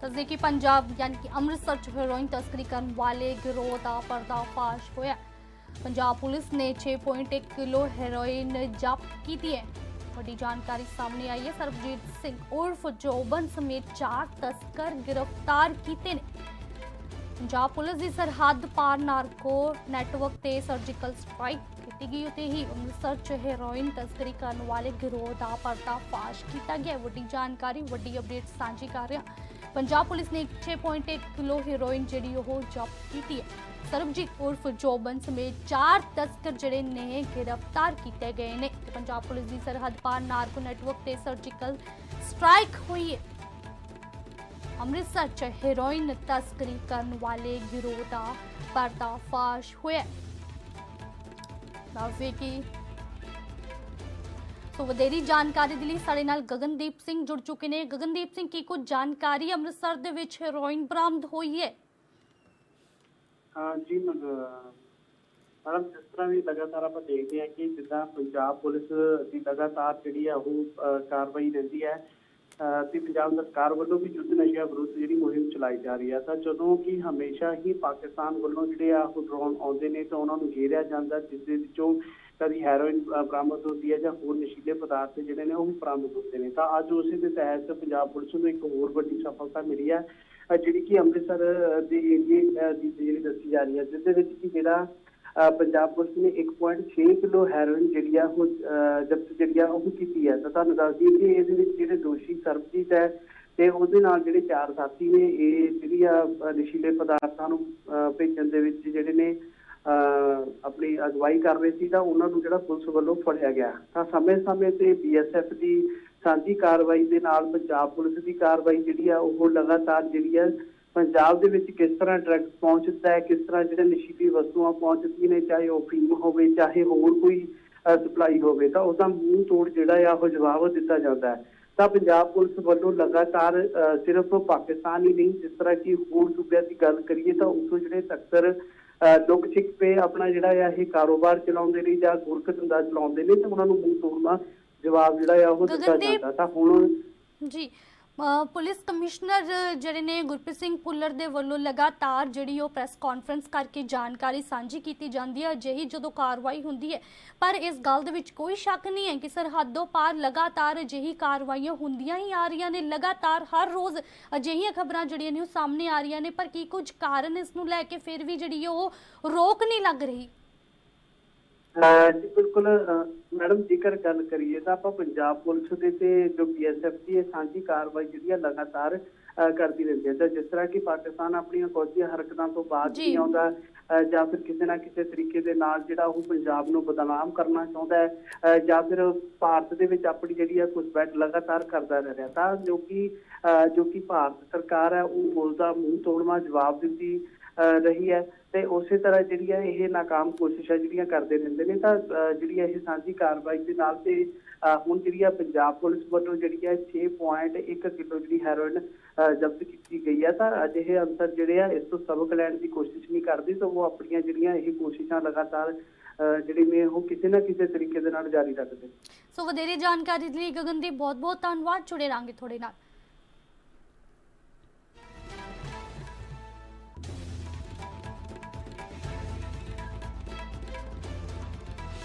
ਦੱਸਦੇ ਕਿ ਪੰਜਾਬ ਯਾਨੀ ਕਿ ਅੰਮ੍ਰਿਤਸਰ ਚ ਹੈਰੋਇਨ ਤਸਕਰੀ ਕਰਨ ਵਾਲੇ ਗਿਰੋਹ ਦਾ ਪਰਦਾਫਾਸ਼ ਹੋਇਆ। ਪੰਜਾਬ ਪੁਲਿਸ ਨੇ 6.1 ਕਿਲੋ ਹੈਰੋਇਨ ਜ਼ਬਤ ਕੀਤੀ ਹੈ। ਵੱਡੀ ਜਾਣਕਾਰੀ ਸਾਹਮਣੇ ਆਈ ਹੈ। ਸਰਬਜੀਤ ਸਿੰਘ ਉਰਫ ਜੋਬਨ ਸਮੇਤ ਚਾਰ ਤਸਕਰ ਗ੍ਰਿਫਤਾਰ ਕੀਤੇ ਨੇ। ਪੰਜਾਬ ਪੁਲਿਸ ਦੀ ਸਰਹੱਦ ਪਾਰ ਨਾਰਕੋ ਨੈਟਵਰਕ ਤੇ ਸਰਜੀਕਲ ਸਟ੍ਰਾਈਕ ਕੀਤੀ ਗਈ। ਉਤੇ ਹੀ ਅੰਮ੍ਰਿਤਸਰ ਚ ਹੈਰੋਇਨ ਤਸਕਰੀ ਕਰਨ ਵਾਲੇ ਗਿਰੋਹ ਦਾ ਪਰਦਾਫਾਸ਼ ਕੀਤਾ ਗਿਆ। ਵੱਡੀ ਜਾਣਕਾਰੀ, ਵੱਡੀ ਅਪਡੇਟ ਸਾਂਝੀ ਕਰ ਰਿਹਾ ਪੰਜਾਬ ਪੁਲਿਸ ਨੇ 6.1 ਕਿਲੋ ਹੈਰੋਇਨ ਜਿਹੜੀ ਉਹ ਜ਼ਬਤ ਕੀਤੀ ਹੈ। ਸਰਬਜੀਤ ਉਰਫ ਜੋਬਨ ਸਮੇਤ ਚਾਰ ਤਸਕਰ ਜਿਹੜੇ ਨੇ ਗ੍ਰਿਫਤਾਰ ਕੀਤੇ ਗਏ ਨੇ। ਪੰਜਾਬ ਪੁਲਿਸ ਦੀ ਸਰਹੱਦ ਪਾਰ ਨਾਰਕੋ ਨੈਟਵਰਕ ਤੇ ਸਰਜੀਕਲ ਸਟ੍ਰਾਈਕ ਹੋਈ ਹੈ। ਅੰਮ੍ਰਿਤਸਰ ਚ ਹੈਰੋਇਨ ਤਸਕਰੀ ਕਰਨ ਵਾਲੇ ਗਿਰੋਹ ਦਾ ਪਰਦਾਫਾਸ਼ ਹੋਇਆ ਦੱਸਦੇ ਕਿ ਸੋ ਵਧੇਰੀ ਜਾਣਕਾਰੀ ਦੇ ਲਈ ਸਾਡੇ ਨਾਲ ਗਗਨਦੀਪ ਸਿੰਘ ਜੁੜ ਚੁੱਕੇ ਨੇ। ਗਗਨਦੀਪ ਸਿੰਘ, ਕੀ ਕੁਝ ਜਾਣਕਾਰੀ ਅੰਮ੍ਰਿਤਸਰ ਦੇ ਵਿੱਚ ਹੈਰੋਇਨ ਬਰਾਮਦ ਹੋਈ ਹੈ? ਹਾਂ ਜੀ ਮੈਡਮ ਜਿਸ ਤਰ੍ਹਾਂ ਵੀ ਲਗਾਤਾਰ ਆਪਾਂ ਦੇਖਦੇ ਹਾਂ ਕਿ ਜਿੱਦਾਂ ਪੰਜਾਬ ਪੁਲਿਸ ਦੀ ਲਗਾਤਾਰ ਜਿਹੜੀ ਆ ਉਹ ਕਾਰਵਾਈ ਰਹਿੰਦੀ ਹੈ। ਤੇ ਪੰਜਾਬ ਸਰਕਾਰ ਵੱਲੋਂ ਵੀ ਯੁੱਧ ਨਸ਼ਿਆਂ ਵਿਰੁੱਧ ਜਿਹੜੀ ਮੁਹਿੰਮ ਚਲਾਈ ਜਾ ਰਹੀ ਹੈ ਤਾਂ ਜਦੋਂ ਕਿ ਹਮੇਸ਼ਾ ਹੀ ਪਾਕਿਸਤਾਨ ਵੱਲੋਂ ਜਿਹੜੇ ਆ ਉਹ ਡਰੋਨ ਆਉਂਦੇ ਨੇ, ਤਾਂ ਉਹਨਾਂ ਨੂੰ ਘੇਰਿਆ ਜਾਂਦਾ, ਜਿਸ ਦੇ ਵਿੱਚੋਂ ਕਦੀ ਹੈਰੋਇਨ ਬਰਾਮਦ ਹੁੰਦੀ ਹੈ ਜਾਂ ਹੋਰ ਨਸ਼ੀਲੇ ਪਦਾਰਥ ਜਿਹੜੇ ਨੇ ਉਹ ਵੀ ਬਰਾਮਦ ਹੁੰਦੇ ਨੇ। ਤਾਂ ਅੱਜ ਉਸੇ ਦੇ ਤਹਿਤ ਪੰਜਾਬ ਪੁਲਿਸ ਨੂੰ ਇੱਕ ਹੋਰ ਵੱਡੀ ਸਫਲਤਾ ਮਿਲੀ ਹੈ ਜਿਹੜੀ ਕਿ ਅੰਮ੍ਰਿਤਸਰ ਦੇ ਏਰੀਏ ਦੀ ਜਿਹੜੀ ਦੱਸੀ ਜਾ ਰਹੀ ਹੈ ਜਿਸ ਦੇ ਵਿੱਚ ਕਿ ਜਿਹੜਾ ਪੰਜਾਬ ਪੁਲਿਸ ਨੇ 1.6 ਕਿਲੋ ਹੈਰੋਇਨ ਜਿਹੜੀ ਆ ਉਹ ਅਹ, ਜ਼ਬਤ ਜਿਹੜੀ ਆ ਉਹ ਕੀਤੀ ਹੈ। ਤਾਂ ਤੁਹਾਨੂੰ ਦੱਸ ਦਈਏ ਕਿ ਇਹਦੇ ਵਿੱਚ ਜਿਹੜੇ ਦੋਸ਼ੀ ਸਰਬਜੀਤ ਹੈ ਤੇ ਉਹਦੇ ਨਾਲ ਜਿਹੜੇ ਚਾਰ ਸਾਥੀ ਨੇ ਇਹ ਜਿਹੜੀ ਆ ਨਸ਼ੀਲੇ ਪਦਾਰਥਾਂ ਨੂੰ ਅਹ, ਭੇਜਣ ਦੇ ਵਿੱਚ ਜਿਹੜੇ ਨੇ ਅਹ, ਆਪਣੀ ਅਗਵਾਈ ਕਰ ਰਹੇ ਸੀ ਤਾਂ ਉਹਨਾਂ ਨੂੰ ਜਿਹੜਾ ਪੁਲਿਸ ਵੱਲੋਂ ਫੜਿਆ ਗਿਆ। ਤਾਂ ਸਮੇਂ-ਸਮੇਂ ਤੇ ਬੀਐਸਐਫ ਦੀ ਸਾਂਝੀ ਕਾਰਵਾਈ ਦੇ ਨਾਲ ਪੰਜਾਬ ਪੁਲਿਸ ਦੀ ਕਾਰਵਾਈ ਜਿਹੜੀ ਆ ਉਹ ਲਗਾਤਾਰ ਜਿਹੜੀ ਆ ਪੰਜਾਬ ਦੇ ਵਿੱਚ ਕਿਸ ਤਰ੍ਹਾਂ ਡਰੱਗਸ ਪਹੁੰਚਦਾ ਹੈ ਕਿਸ ਤਰ੍ਹਾਂ ਜਿਹੜੇ ਨਸ਼ੀਲੀ ਵਸਤੂਆਂ ਪਹੁੰਚਦੀਆਂ ਨੇ ਚਾਹੇ ਉਹ ਫੀਮ ਹੋਵੇ ਚਾਹੇ ਹੋਰ ਕੋਈ ਸਪਲਾਈ ਹੋਵੇ ਤਾਂ ਉਹਦਾ ਮੂੰਹ ਤੋੜ ਜਿਹੜਾ ਆ ਉਹ ਜਵਾਬ ਦਿੱਤਾ ਜਾਂਦਾ ਹੈ। ਤਾਂ ਪੰਜਾਬ ਪੁਲਿਸ ਵੱਲੋਂ ਲਗਾਤਾਰ ਸਿਰਫ ਪਾਕਿਸਤਾਨ ਹੀ ਨਹੀਂ ਜਿਸ ਤਰ੍ਹਾਂ ਕਿ ਹੋਰ ਸੂਬਿਆਂ ਦੀ ਗੱਲ ਕਰੀਏ ਤਾਂ ਉੱਥੋਂ ਜਿਹੜੇ ਤੱਕਰ ਲੁਕ ਛਿਪ ਪੇ ਆਪਣਾ ਜਿਹੜਾ ਆ ਇਹ ਕਾਰੋਬਾਰ ਚਲਾਉਂਦੇ ਨੇ ਜਾਂ ਗੁਰਕਤ ਧੰਦਾ ਚਲਾਉਂਦੇ ਨੇ ਤਾਂ ਉਹਨਾਂ ਨੂੰ ਮੂੰਹ ਤੋੜਨਾ ਜਵਾਬ ਜਿਹੜਾ ਆ ਉਹ ਦਿੱਤਾ ਜਾਂਦਾ। ਤਾਂ ਹੁਣ ਜੀ ਪੁਲਿਸ ਕਮਿਸ਼ਨਰ ਜਿਹੜੇ ਨੇ ਗੁਰਪ੍ਰੀਤ ਸਿੰਘ ਭੁੱਲਰ ਦੇ ਵੱਲੋਂ ਲਗਾਤਾਰ ਜਿਹੜੀ ਉਹ ਪ੍ਰੈਸ ਕਾਨਫਰੰਸ ਕਰਕੇ ਜਾਣਕਾਰੀ ਸਾਂਝੀ ਕੀਤੀ ਜਾਂਦੀ ਹੈ, ਅਜਿਹੀ ਜਦੋਂ ਕਾਰਵਾਈ ਹੁੰਦੀ ਹੈ। ਪਰ ਇਸ ਗੱਲ ਦੇ ਵਿੱਚ ਕੋਈ ਸ਼ੱਕ ਨਹੀਂ ਹੈ ਕਿ ਸਰਹੱਦੋਂ ਪਾਰ ਲਗਾਤਾਰ ਅਜਿਹੀ ਕਾਰਵਾਈਆਂ ਹੁੰਦੀਆਂ ਹੀ ਆ ਰਹੀਆਂ ਨੇ, ਲਗਾਤਾਰ ਹਰ ਰੋਜ਼ ਅਜਿਹੀਆਂ ਖਬਰਾਂ ਜਿਹੜੀਆਂ ਨੇ ਉਹ ਸਾਹਮਣੇ ਆ ਰਹੀਆਂ ਨੇ। ਪਰ ਕੀ ਕੁਝ ਕਾਰਨ ਇਸ ਨੂੰ ਲੈ ਕੇ ਫਿਰ ਵੀ ਜਿਹੜੀ ਉਹ ਰੋਕ ਨਹੀਂ ਲੱਗ ਰਹੀ? ਜੀ ਬਿਲਕੁਲ ਮੈਡਮ ਜੇਕਰ ਗੱਲ ਕਰੀਏ ਤਾਂ ਆਪਾਂ ਪੰਜਾਬ ਪੁਲਿਸ ਦੇ ਤੇ ਜੋ ਬੀਐਸਐਫ ਦੀ ਇਹ ਸਾਂਝੀ ਕਾਰਵਾਈ ਜਿਹੜੀ ਆ ਲਗਾਤਾਰ ਕਰਦੀ ਰਹਿੰਦੀ ਹੈ ਤਾਂ ਜਿਸ ਤਰ੍ਹਾਂ ਕਿ ਪਾਕਿਸਤਾਨ ਆਪਣੀਆਂ ਫੌਜੀ ਹਰਕਤਾਂ ਤੋਂ ਬਾਅਦ। ਨਹੀਂ ਆਉਂਦਾ ਜਾਂ ਫਿਰ ਕਿਸੇ ਨਾ ਕਿਸੇ ਤਰੀਕੇ ਦੇ ਨਾਲ ਜਿਹੜਾ ਉਹ ਪੰਜਾਬ ਨੂੰ ਬਦਨਾਮ ਕਰਨਾ ਚਾਹੁੰਦਾ ਹੈ ਜਾਂ ਫਿਰ ਭਾਰਤ ਦੇ ਵਿੱਚ ਆਪਣੀ ਜਿਹੜੀ ਆ ਘੁਸਪੈਠ ਲਗਾਤਾਰ ਕਰਦਾ ਰਹਿ ਰਿਹਾ ਤਾਂ ਜੋ ਕਿ ਜੋ ਕਿ ਭਾਰਤ ਸਰਕਾਰ ਹੈ ਉਹ ਉਸਦਾ ਮੂੰਹ ਤੋੜਵਾ ਜਵਾਬ ਦਿੰਦੀ ਅਹ ਰਹੀ ਹੈ ਤੇ ਉਸੇ ਤਰ੍ਹਾਂ ਜਿਹੜੀ ਇਹ ਨਾਕਾਮ ਕੋਸ਼ਿਸ਼ਾਂ ਜਿਹੜੀਆਂ ਕਰਦੇ ਰਹਿੰਦੇ ਨੇ ਤਾਂ ਜਿਹੜੀ ਇਹ ਸਾਂਝੀ ਕਾਰਵਾਈ ਦੇ ਨਾਲ ਤੇ ਹੁਣ ਜਿਹੜੀ ਹੈ ਪੰਜਾਬ ਪੁਲਿਸ ਵੱਲੋਂ ਜਿਹੜੀ ਹੈ 6.1 ਕਿਲੋ ਜਿਹੜੀ ਹੈਰੋਇਨ ਜ਼ਬਤ ਕੀਤੀ ਗਈ ਹੈ ਤਾਂ ਅਜਿਹੇ ਅੰਤਰ ਜਿਹੜੇ ਆ ਇਸ ਤੋਂ ਸਬਕ ਲੈਣ ਦੀ ਕੋਸ਼ਿਸ਼ ਨਹੀਂ ਕਰਦੇ ਤਾਂ ਉਹ ਆਪਣੀਆਂ ਜਿਹੜੀਆਂ ਇਹ ਕੋਸ਼ਿਸ਼ਾਂ ਲਗਾਤਾਰ ਜਿਹੜੇ ਨੇ ਉਹ ਕਿਸੇ ਨਾ ਕਿਸੇ ਤਰੀਕੇ ਦੇ ਨਾਲ ਜਾਰੀ ਰੱਖਦੇ ਸੋ ਵਧੇਰੇ ਜਾਣਕਾਰੀ ਦੇ ਲਈ ਗਗਨਦੀਪ ਬਹੁਤ ਬਹੁਤ ਧੰਨਵਾਦ। ਜੁੜੇ ਰਾਂਗੇ ਤੁਹਾਡੇ ਨਾਲ।